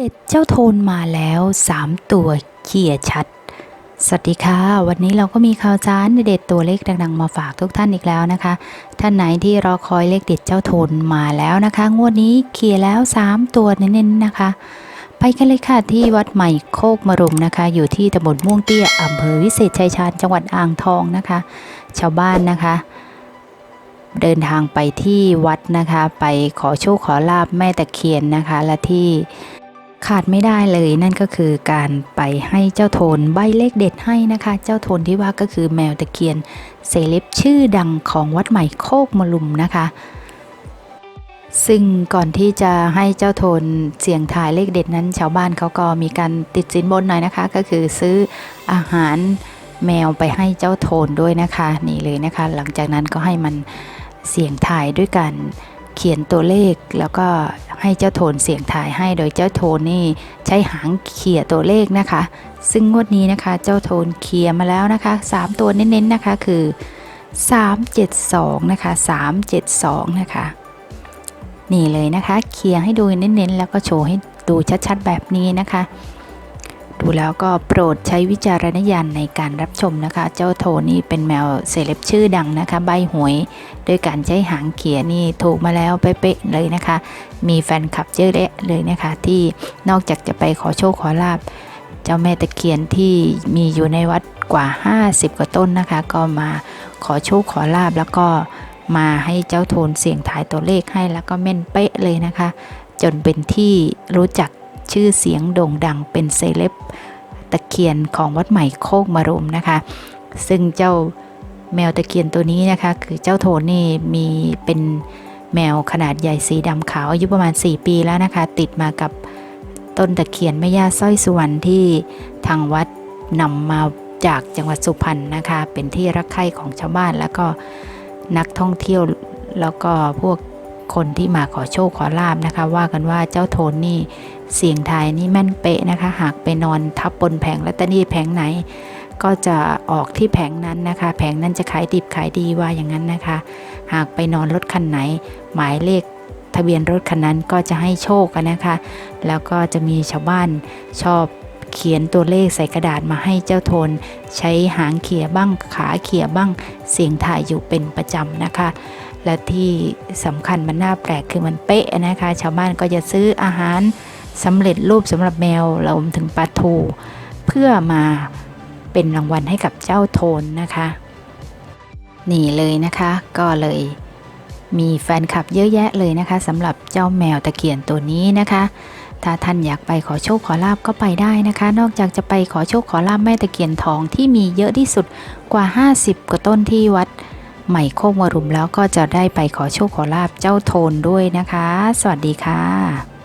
เด็ดเจ้าโทนมาแล้ว3ตัวเขี่ยชัด สวัสดีค่ะ วันนี้เราก็มีข่าวสารเด็ดตัวเลขดังๆมาฝากทุกท่านอีกแล้วนะคะ ท่านไหนที่รอคอยเลขเด็ดเจ้าโทนมาแล้วนะคะ งวดนี้เขี่ยแล้ว 3 ตัวเน้นๆนะคะ ไปกันเลยค่ะที่วัดใหม่โคกมรุมนะคะ อยู่ที่ตำบลม่วงเตี้ยอำเภอวิเศษชัยชาญจังหวัดอ่างทองนะคะ ชาวบ้านนะคะเดินทางไปที่วัดนะคะ ไปขอโชคขอลาบแม่ตะเคียนนะคะ และที่ ขาดไม่ได้เลยนั่นก็คือการไปให้เจ้าโทนใบเลขเด็ดให้นะคะ เจ้าโทนที่ว่าก็คือแมวตะเคียนเซเลบชื่อดังของวัดใหม่โคกมลุมนะคะ ซึ่งก่อนที่จะให้เจ้าโทนเสี่ยงทายเลขเด็ดนั้น ชาวบ้านเขาก็มีการติดสินบนหน่อยนะคะ ก็คือซื้ออาหารแมวไปให้เจ้าโทนด้วยนะคะ นี่เลยนะคะ หลังจากนั้นก็ให้มันเสี่ยงทายด้วยกัน เขียนตัวเลขแล้วก็ให้เจ้าโทนเสียงทายให้โดยเจ้าโทนนี่ใช้หางเขี่ยตัวเลขนะคะ ซึ่งงวดนี้นะคะเจ้าโทนเขี่ยมาแล้วนะคะ 3 ตัวเน้นๆนะคะคือ 372 นะคะ 372 นะคะ นี่เลยนะคะเคลียให้ดูเน้นๆ แล้วก็โชว์ให้ดูชัดๆแบบนี้นะคะ ดูแล้วก็โปรดใช้วิจารณญาณในการรับชมนะคะ เจ้าโทนี่เป็นแมวเซเลบชื่อดังนะคะ ใบหวยด้วยการใช้หางเขียนี่ถูกมาแล้วเป๊ะเลยนะคะ มีแฟนคลับเยอะแยะเลยนะคะ ที่นอกจากจะไปขอโชคขอลาบเจ้าแม่ตะเคียนที่มีอยู่ในวัดกว่า 50 กว่าต้นนะคะ ก็มาขอโชคขอลาบแล้วก็มาให้เจ้าโทนเสี่ยงทายตัวเลขให้แล้วก็แม่นเป๊ะเลยนะคะ จนเป็นที่รู้จัก ชื่อเสียงโด่งดังเป็นเซเลบตะเคียนของวัดใหม่โคกมรุมนะคะ ซึ่งเจ้าแมวตะเคียนตัวนี้นะคะ คือเจ้าโทนนี่มีเป็นแมวขนาดใหญ่สีดำขาวอายุประมาณ 4 ปีแล้วนะคะ ติดมากับต้นตะเคียนแม่ย่าสร้อยสุวรรณที่ทางวัดนำมาจากจังหวัดสุพรรณนะคะ เป็นที่รักใคร่ของชาวบ้านแล้วก็นักท่องเที่ยวแล้วก็พวกคนที่มาขอโชคขอลาบนะคะ ว่ากันว่าเจ้าโทนนี่ เสียงทายนี่แม่นเป๊ะนะคะ หากไปนอนทับบนแผงลอตเตอรี่แผงไหน ก็จะออกที่แผงนั้นนะคะ แผงนั้นจะขายดิบขายดีว่าอย่างนั้นนะคะ หากไปนอนรถคันไหน หมายเลขทะเบียนรถคันนั้นก็จะให้โชคกันนะคะ แล้วก็จะมีชาวบ้านชอบเขียนตัวเลขใส่กระดาษมาให้เจ้าโทน ใช้หางเขี่ยบ้างขาเขี่ยบ้างเสียงถ่ายอยู่เป็นประจำนะคะ และที่สำคัญมันน่าแปลกคือมันเป๊ะนะคะ ชาวบ้านก็จะซื้ออาหาร สำเร็จรูปสำหรับแมวรวมถึงปลาทู เพื่อมาเป็นรางวัลให้กับเจ้าโทนนะคะ นี่เลยนะคะก็เลยมีแฟนคลับเยอะแยะเลยนะคะสำหรับเจ้าแมวตะเคียนตัวนี้นะคะ ถ้าท่านอยากไปขอโชคขอลาบก็ไปได้นะคะ นอกจากจะไปขอโชคขอลาบแม่ตะเคียนทองที่มีเยอะที่สุดกว่า 50 กว่าต้นที่วัดใหม่โคกวรุมแล้วก็จะได้ไปขอโชคขอลาบเจ้าโทนด้วยนะคะ สวัสดีค่ะ